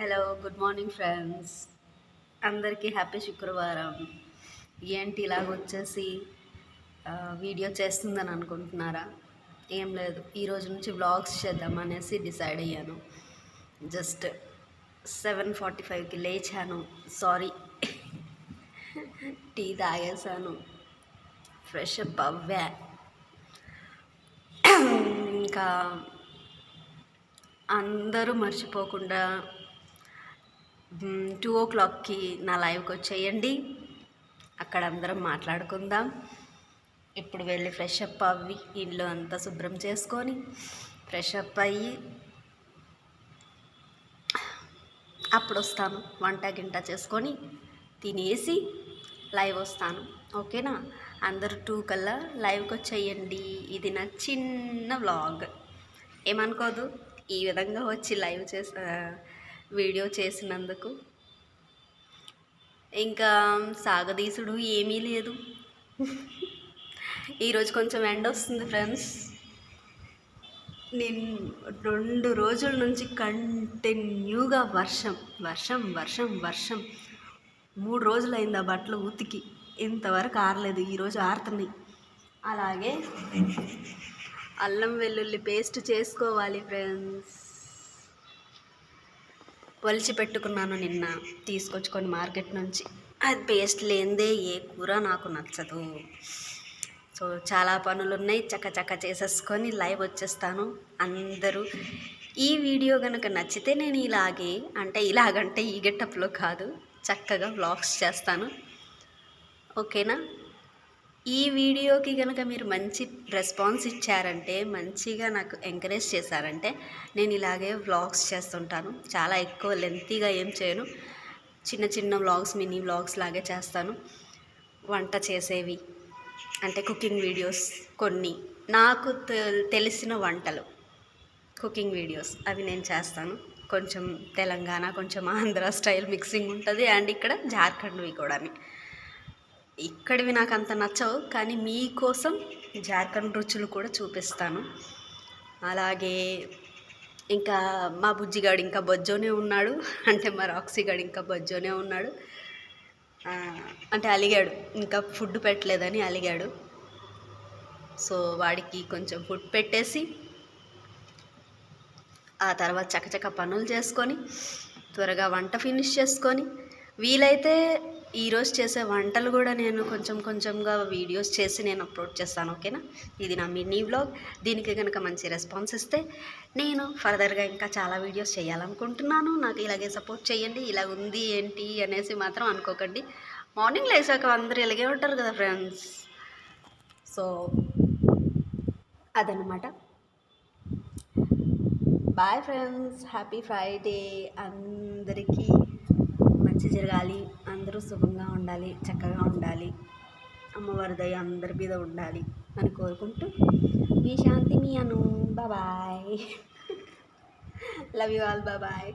Hello good morning friends అందరికీ happy శుక్రవారం. ఏంటి ఇలాగ వచ్చేసి వీడియో చేస్తుందని అనుకుంటున్నారా? ఏం లేదు. ఈ రోజు నుంచి వ్లాగ్స్ చేద్దామనేసి డిసైడ్ అయ్యాను. జస్ట్ సెవెన్ ఫార్టీ ఫైవ్కి లేచాను. సారీ టీ తాగేసాను ఫ్రెష్ అప్ అవ్వా. ఇంకా అందరూ మర్చిపోకుండా టూ ఓ క్లాక్కి నా లైవ్కి వచ్చేయండి. అక్కడ అందరం మాట్లాడుకుందాం. ఇప్పుడు వెళ్ళి ఫ్రెష్ అప్ అవ్వి ఇల్లు అంతా శుభ్రం చేసుకొని ఫ్రెష్ అప్ అయ్యి అప్పుడు వస్తాను. వంట గింట చేసుకొని తినేసి లైవ్ వస్తాను. ఓకేనా? అందరూ టూ కల్లా లైవ్కి వచ్చేయండి. ఇది నా చిన్న వ్లాగ్. ఏమనుకోదు? ఈ విధంగా వచ్చి లైవ్ చేసా వీడియో చేసినందుకు. ఇంకా సాగదీసుడు ఏమీ లేదు. ఈరోజు కొంచెం ఎండ వస్తుంది ఫ్రెండ్స్. నేను రెండు రోజుల నుంచి కంటిన్యూగా వర్షం వర్షం వర్షం వర్షం. మూడు రోజులు అయింది ఆ బట్టలు ఉతికి. ఇంతవరకు ఆరలేదు ఈరోజు ఆరుతున్నాయి. అలాగే అల్లం వెల్లుల్లి పేస్ట్ చేసుకోవాలి ఫ్రెండ్స్. ఒలిచి పెట్టుకున్నాను నిన్న తీసుకొచ్చుకొని మార్కెట్ నుంచి. అది పేస్ట్ లేనిదే ఏ కూర నాకు నచ్చదు. సో చాలా పనులు ఉన్నాయి చక్క చేసేసుకొని లైవ్ వచ్చేస్తాను. అందరూ ఈ వీడియో కనుక నచ్చితే నేను ఇలాగే అంటే ఇలాగంటే ఈ గెటప్లో కాదు చక్కగా వ్లాగ్స్ చేస్తాను. ఓకేనా? ఈ వీడియోకి కనుక మీరు మంచి రెస్పాన్స్ ఇచ్చారంటే మంచిగా నాకు ఎంకరేజ్ చేశారంటే నేను ఇలాగే వ్లాగ్స్ చేస్తుంటాను. చాలా ఎక్కువ లెంతీగా ఏం చేయను. చిన్న చిన్న వ్లాగ్స్ మినీ వ్లాగ్స్ లాగే చేస్తాను. వంట చేసేవి అంటే కుకింగ్ వీడియోస్ కొన్ని. నాకు తె- తెలిసిన వంటలు కుకింగ్ వీడియోస్ అవి నేను చేస్తాను. కొంచెం తెలంగాణ కొంచెం ఆంధ్ర స్టైల్ మిక్సింగ్ ఉంటుంది. అండ్ ఇక్కడ జార్ఖండ్వి కూడా ఇక్కడివి నాకు అంత నచ్చవు కానీ మీకోసం జార్ఖండ్ రుచులు కూడా చూపిస్తాను. అలాగే ఇంకా మా బుజ్జిగాడు ఇంకా బొజ్జోనే ఉన్నాడు అంటే మా రాక్సీగాడు ఇంకా బొజ్జోనే ఉన్నాడు. అంటే అలిగాడు ఇంకా ఫుడ్ పెట్టలేదని అలిగాడు. సో వాడికి కొంచెం ఫుడ్ పెట్టేసి ఆ తర్వాత చకచక పనులు చేసుకొని త్వరగా వంట ఫినిష్ చేసుకొని వీలైతే ఈరోజు చేసే వంటలు కూడా నేను కొంచెం కొంచెంగా వీడియోస్ చేసి నేను అప్లోడ్ చేస్తాను ఓకేనా? ఇది నా మినీ వ్లాగ్. దీనికి కనుక మంచి రెస్పాన్స్ ఇస్తే నేను ఫర్దర్గా ఇంకా చాలా వీడియోస్ చేయాలనుకుంటున్నాను. నాకు ఇలాగే సపోర్ట్ చేయండి. ఇలా ఉంది ఏంటి అనేసి మాత్రం అనుకోకండి. మార్నింగ్ లేచాక అందరూ ఇలాగే ఉంటారు కదా ఫ్రెండ్స్? సో అదనమాట బాయ్ ఫ్రెండ్స్. Happy Friday. అందరికీ మంచి జరగాలి. అందరూ శుభంగా ఉండాలి చక్కగా ఉండాలి. అమ్మవారి దయ అందరి మీద ఉండాలి అని కోరుకుంటూ మీ శాంతి మీ Anu. Bye love you all bye